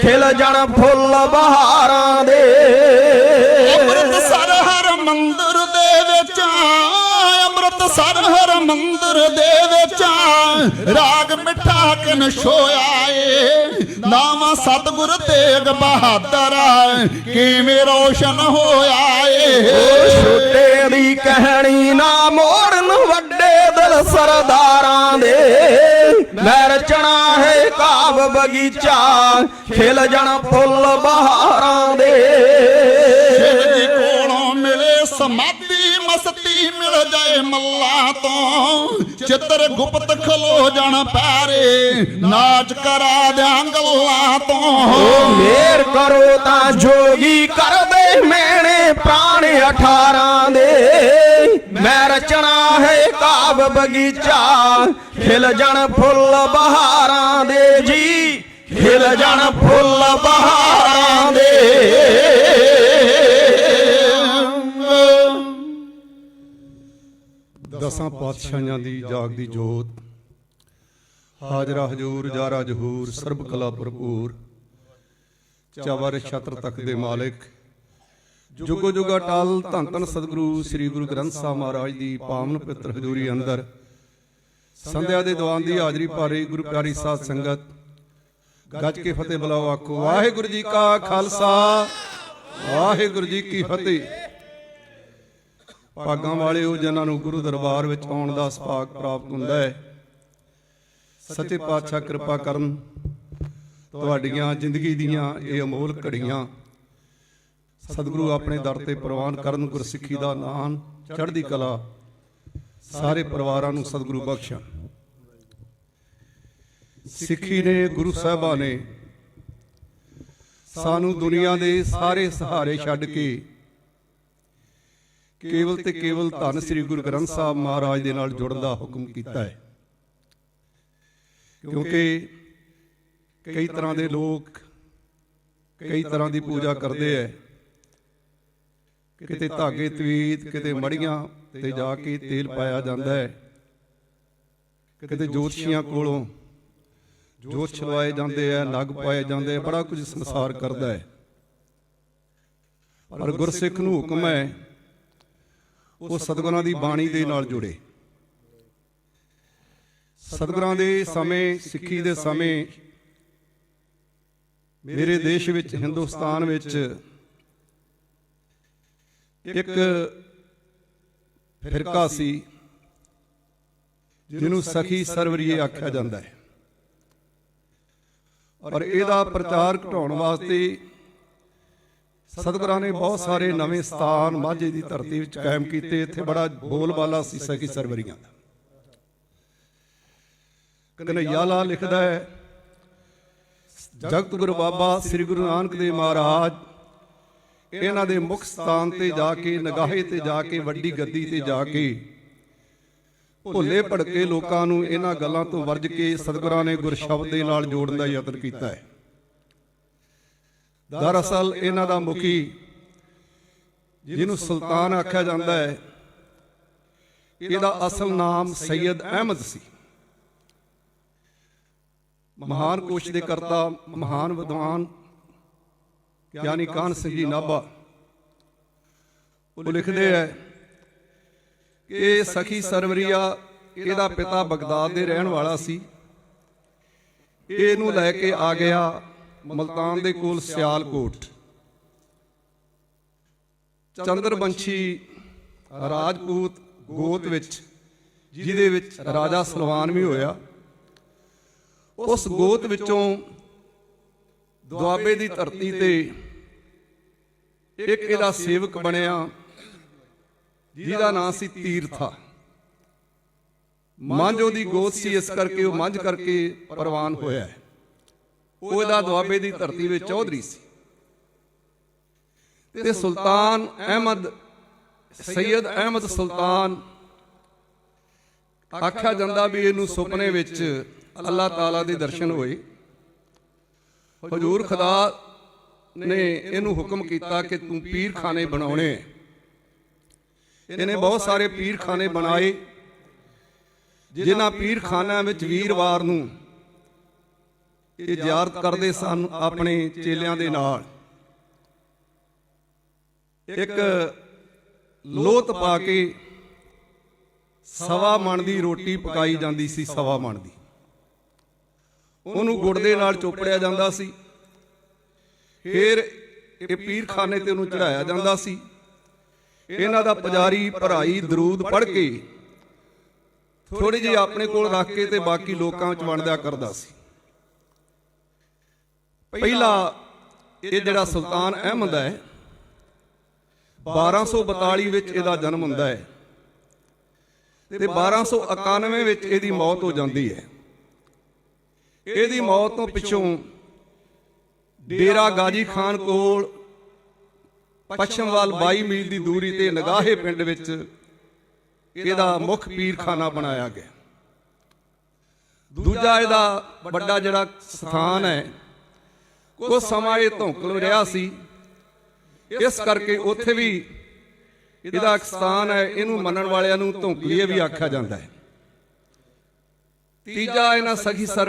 ਖਿਲ ਜਣ ਫੁੱਲ ਬਹਾਰਾਂ ਦੇ। ਅੰਮ੍ਰਿਤਸਰ ਹਰ ਮੰਦਰ ਦੇ ਵਿੱਚ ਅੰਮ੍ਰਿਤਸਰ ਹਰ ਮੰਦਰ ਦੇ ਵਿੱਚ ਰਾਗ ਮਿੱਠਾ ਕਿਨ ਛੋਇਆ ਏ ਨਾਮ ਸਤਿਗੁਰ ਤੇਗ ਬਹਾਦਰ ਕਿਵੇਂ ਰੋਸ਼ਨ ਹੋਇਆ ਏ। ਛੋਟੇ ਦੀ ਕਹਿਣੀ ਨਾ ਮੋੜਨ ਵੱਡੇ ਦਿਲ ਸਰਦਾਰਾਂ ਦੇ। ਮੈਂ ਰਚਣਾ ਹੈ ਕਾਵ ਬਗੀਚਾ ਖਿਲ ਜਣ ਫੁੱਲ ਬਹਾਰਾਂ ਦੇ। ਸ਼ਿਵ ਜੀ ਕੋਲੋਂ ਮਿਲੇ ਸਮਾਧੀ ਮਸਤੀ ਮਿਲ ਜਾਏ ਮੱਲਾ ਤੋਂ। ਚਿੱਤਰ ਗੁਪਤ ਖਲੋ ਜਾਣ ਪੈਰੇ ਨਾਚ ਕਰਾ ਦਿਆਂ ਗੱਲਾਂ ਤੋਂ। ਮੇਰ ਕਰੋ ਤਾਂ ਜੋਗੀ ਕਰਦੇ ਮੈਣੇ ਪ੍ਰਾਣ 18 ਦੇ। ਮੈਂ ਰਚਣਾ ਹੈ ਕਾਵ ਬਗੀਚਾ, ਖਿਲ ਜਣ ਫੁੱਲ ਬਹਾਰਾਂ ਦੇ ਜੀ। ਖਿਲ ਜਣ ਫੁੱਲ ਬਹਾਰਾਂ ਦੇ। ਦਸਾਂ ਪਾਤਸ਼ਾਹਾਂ ਦੀ ਜਾਗਦੀ ਜੋਤ। ਹਾਜ਼ਰਾ ਹਜੂਰ ਜਾਰਾ ਜਹੂਰ ਸਰਬ ਕਲਾ ਭਰਪੂਰ। ਚਵਰ ਛਤਰ ਤਖਤ ਦੇ ਮਾਲਿਕ। ਜੁਗੋ ਜੁਗ ਅਟਲ ਧੰਨ ਧੰਨ ਸਤਿਗੁਰੂ ਸ੍ਰੀ ਗੁਰੂ ਗ੍ਰੰਥ ਸਾਹਿਬ ਮਹਾਰਾਜ ਦੀ ਪਾਵਨ ਪਵਿੱਤਰ ਹਜ਼ੂਰੀ ਅੰਦਰ। ਸੰਧਿਆ ਦੇ ਦੀਵਾਨ ਦੀ ਹਾਜ਼ਰੀ ਭਾਰੀ ਗੁਰੂ ਪਿਆਰੀ ਸਾਧ ਸੰਗਤ। ਗੱਜ ਕੇ ਫਤਿਹ ਬੁਲਾਓ, ਆਖੋ, ਵਾਹਿਗੁਰੂ ਜੀ ਕਾ ਖਾਲਸਾ, ਵਾਹਿਗੁਰੂ ਜੀ ਕੀ ਫਤਿਹ। ਭਾਗਾਂ ਵਾਲੇ ਉਹ ਜਿਨ੍ਹਾਂ ਨੂੰ ਗੁਰੂ ਦਰਬਾਰ ਵਿੱਚ ਆਉਣ ਦਾ ਸੁਭਾਗ ਪ੍ਰਾਪਤ ਹੁੰਦਾ ਹੈ, ਸੱਚੇ ਪਾਤਸ਼ਾਹ ਕਿਰਪਾ ਕਰਨ, ਤੁਹਾਡੀਆਂ ਜ਼ਿੰਦਗੀ ਦੀਆਂ ਇਹ ਅਮੋਲ ਘੜੀਆਂ ਸਤਿਗੁਰੂ ਆਪਣੇ ਦਰ ਤੇ ਪ੍ਰਵਾਨ ਕਰਨ ਗੁਰਸਿੱਖੀ ਦਾ ਨਾਮ ਚੜ੍ਹਦੀ ਕਲਾ, ਸਾਰੇ ਪਰਿਵਾਰਾਂ ਨੂੰ ਸਤਿਗੁਰੂ ਬਖਸ਼ਣ। ਸਿੱਖੀ ਨੇ ਗੁਰੂ ਸਾਹਿਬਾਂ ਨੇ ਸਾਨੂੰ ਦੁਨੀਆ ਦੇ ਸਾਰੇ ਸਹਾਰੇ ਛੱਡ ਕੇ ਕੇਵਲ ਤੇ ਕੇਵਲ ਧੰਨ ਸ੍ਰੀ ਗੁਰੂ ਗ੍ਰੰਥ ਸਾਹਿਬ ਮਹਾਰਾਜ ਦੇ ਨਾਲ ਜੁੜਨ ਦਾ ਹੁਕਮ ਕੀਤਾ ਹੈ। ਕਿਉਂਕਿ ਕਈ ਤਰ੍ਹਾਂ ਦੇ ਲੋਕ ਕਈ ਤਰ੍ਹਾਂ ਦੀ ਪੂਜਾ ਕਰਦੇ ਐ ਕਿਤੇ ਧਾਗੇ ਤਵੀਤ, ਕਿਤੇ ਮੜੀਆਂ ਤੇ ਜਾ ਕੇ ਤੇਲ ਪਾਇਆ ਜਾਂਦਾ ਹੈ। ਕਿਤੇ ਜੋਤਸ਼ੀਆਂ ਕੋਲੋਂ ਜੋਤ ਛਲਵਾਏ ਜਾਂਦੇ ਐ ਨਗ ਪਾਏ ਜਾਂਦੇ ਐ ਬੜਾ ਕੁਝ ਸੰਸਾਰ ਕਰਦਾ ਹੈ। ਪਰ ਗੁਰਸਿੱਖ ਨੂੰ ਹੁਕਮ ਹੈ, ਉਹ ਸਤਿਗੁਰਾਂ ਦੀ ਬਾਣੀ ਦੇ ਨਾਲ ਜੁੜੇ। ਸਤਿਗੁਰਾਂ ਦੇ ਸਮੇਂ, ਸਿੱਖੀ ਦੇ ਸਮੇਂ, ਮੇਰੇ ਦੇਸ਼ ਵਿੱਚ, ਹਿੰਦੁਸਤਾਨ ਵਿੱਚ ਇੱਕ ਫਿਰਕਾ ਸੀ, ਜਿਹਨੂੰ ਸਖੀ ਸਰਵਰੀਏ ਆਖਿਆ ਜਾਂਦਾ ਹੈ। ਔਰ ਇਹਦਾ ਪ੍ਰਚਾਰ ਘਟਾਉਣ ਵਾਸਤੇ ਸਤਿਗੁਰਾਂ ਨੇ ਬਹੁਤ ਸਾਰੇ ਨਵੇਂ ਸਥਾਨ ਮਾਝੇ ਦੀ ਧਰਤੀ ਵਿੱਚ ਕਾਇਮ ਕੀਤੇ। ਇੱਥੇ ਬੜਾ ਬੋਲਬਾਲਾ ਸੀ ਸਖੀ ਸਰਵਰੀਆਂ ਦਾ। ਕਨਈਆ ਲਾਲ ਲਿਖਦਾ ਹੈ, ਜਗਤ ਗੁਰੂ ਬਾਬਾ ਸ੍ਰੀ ਗੁਰੂ ਨਾਨਕ ਦੇਵ ਮਹਾਰਾਜ ਇਹਨਾਂ ਦੇ ਮੁੱਖ ਸਥਾਨ ਤੇ ਜਾ ਕੇ, ਨਗਾਹੇ ਤੇ ਜਾ ਕੇ, ਵੱਡੀ ਗੱਦੀ ਤੇ ਜਾ ਕੇ। ਭੁੱਲੇ ਭੜਕੇ ਲੋਕਾਂ ਨੂੰ ਇਹਨਾਂ ਗੱਲਾਂ ਤੋਂ ਵਰਜ ਕੇ ਸਤਿਗੁਰਾਂ ਨੇ ਗੁਰਸ਼ਬਦ ਦੇ ਨਾਲ ਜੋੜਨ ਦਾ ਯਤਨ ਕੀਤਾ ਹੈ। ਦਰਅਸਲ ਇਹਨਾਂ ਦਾ ਮੁਖੀ, ਜਿਹਨੂੰ ਸੁਲਤਾਨ ਆਖਿਆ ਜਾਂਦਾ ਹੈ, ਇਹਦਾ ਅਸਲ ਨਾਮ ਸੈਯਦ ਅਹਿਮਦ ਸੀ। ਮਹਾਨ ਕੋਸ਼ ਦੇ ਕਰਤਾ, ਮਹਾਨ ਵਿਦਵਾਨ ਗਿਆਨੀ ਕਾਨ ਸਿੰਘ ਜੀ ਨਾਭਾ। ਉਹ ਲਿਖਦੇ ਹੈ ਕਿ ਸਖੀ ਸਰਵਰੀਆ ਇਹਦਾ ਪਿਤਾ ਬਗਦਾਦ ਦੇ ਰਹਿਣ ਵਾਲਾ ਸੀ। ਇਹਨੂੰ ਲੈ ਕੇ ਆ ਗਿਆ ਮਲਤਾਨ ਦੇ ਕੋਲ ਸਿਆਲਕੋਟ। ਚੰਦਰਬੰਸ਼ੀ ਰਾਜਪੂਤ ਗੋਤ ਵਿੱਚ ਜਿਹਦੇ ਵਿੱਚ ਰਾਜਾ ਸਲਵਾਨ ਵੀ ਹੋਇਆ। ਉਸ ਗੋਤ ਵਿੱਚੋਂ ਦੁਆਬੇ ਦੀ ਧਰਤੀ ਤੇ ਇੱਕ ਇਹਦਾ ਸੇਵਕ ਬਣਿਆ, ਜਿਹਦਾ ਨਾਂ ਸੀ ਤੀਰਥਾ। ਮੰਝ ਉਹਦੀ ਗੋਤ ਸੀ, ਇਸ ਕਰਕੇ ਉਹ ਮੰਝ ਕਰਕੇ ਪ੍ਰਵਾਨ ਹੋਇਆ ਹੈ। ਉਹ ਇਹਦਾ ਦੁਆਬੇ ਦੀ ਧਰਤੀ ਵਿੱਚ ਚੌਧਰੀ ਸੀ। ਤੇ ਸੁਲਤਾਨ ਅਹਿਮਦ, ਸੈਯਦ ਅਹਿਮਦ ਸੁਲਤਾਨ ਆਖਿਆ ਜਾਂਦਾ ਵੀ ਇਹਨੂੰ ਸੁਪਨੇ ਵਿੱਚ ਅੱਲਾਹ ਤਾਲਾ ਦੇ ਦਰਸ਼ਨ ਹੋਏ। ਹਜੂਰ ਖੁਦਾ ਨੇ ਇਹਨੂੰ ਹੁਕਮ ਕੀਤਾ ਕਿ ਤੂੰ ਪੀਰ ਖਾਨੇ ਬਣਾਉਣੇ। ਇਹਨੇ ਬਹੁਤ ਸਾਰੇ ਪੀਰ ਖਾਨੇ ਬਣਾਏ। ਜਿਨ੍ਹਾਂ ਪੀਰ ਖਾਨਿਆਂ ਵਿੱਚ ਵੀਰਵਾਰ ਨੂੰ ਇਹ ਜ਼ਿਆਰਤ ਕਰਦੇ ਸਨ ਆਪਣੇ ਚੇਲਿਆਂ ਦੇ ਨਾਲ। ਇੱਕ ਲੋਤ ਪਾ ਕੇ ਸਵਾ ਮਣ ਦੀ ਰੋਟੀ ਪਕਾਈ ਜਾਂਦੀ ਸੀ ਸਵਾ ਮਣ ਦੀ। ਉਹਨੂੰ ਗੁੜ ਦੇ ਨਾਲ ਚੋਪੜਿਆ ਜਾਂਦਾ ਸੀ। ਫਿਰ ਇਹ ਪੀਰਖਾਨੇ ਤੇ ਉਹਨੂੰ ਚੜਾਇਆ ਜਾਂਦਾ ਸੀ। ਇਹਨਾਂ ਦਾ ਪੁਜਾਰੀ, ਭਰਾਈ, ਦਰੂਦ ਪੜ੍ਹ ਕੇ ਥੋੜੀ ਜਿਹੀ ਆਪਣੇ ਕੋਲ ਰੱਖ ਕੇ ਤੇ ਬਾਕੀ ਲੋਕਾਂ ਵਿੱਚ ਵੰਡਦਿਆ ਕਰਦਾ ਸੀ। ਪਹਿਲਾ ਇਹ ਜਿਹੜਾ ਸੁਲਤਾਨ ਅਹਿਮਦ ਹੈ 1242 ਵਿੱਚ ਇਹਦਾ ਜਨਮ ਹੁੰਦਾ ਹੈ ਤੇ 1291 ਵਿੱਚ ਇਹਦੀ ਮੌਤ ਹੋ ਜਾਂਦੀ ਹੈ। ਇਹਦੀ ਮੌਤ ਤੋਂ ਪਿੱਛੋਂ ਡੇਰਾ ਗਾਜੀ ਖਾਨ ਕੋਲ ਪੱਛਮ ਵੱਲ 22 ਮੀਲ ਦੀ ਦੂਰੀ ਤੇ ਨਗਾਹੇ ਪਿੰਡ ਵਿੱਚ ਇਹਦਾ ਮੁੱਖ ਪੀਰਖਾਨਾ ਬਣਾਇਆ ਗਿਆ। ਦੂਜਾ ਇਹਦਾ ਵੱਡਾ ਜਿਹੜਾ ਸਥਾਨ ਹੈ ਕੁਝ ਸਮਾਂ ਇਹ ਧੌਂਕਲ ਰਿਹਾ ਸੀ। ਇਸ ਕਰਕੇ ਉੱਥੇ ਵੀ ਇਹਦਾ ਸਥਾਨ ਹੈ, ਇਹਨੂੰ ਮੰਨਣ ਵਾਲਿਆਂ ਨੂੰ ਧੌਂਕਲੀਏ ਵੀ ਆਖਿਆ ਜਾਂਦਾ ਹੈ। ਤੀਜਾ ਇਹਨਾਂ ਸਖੀ ਸਰ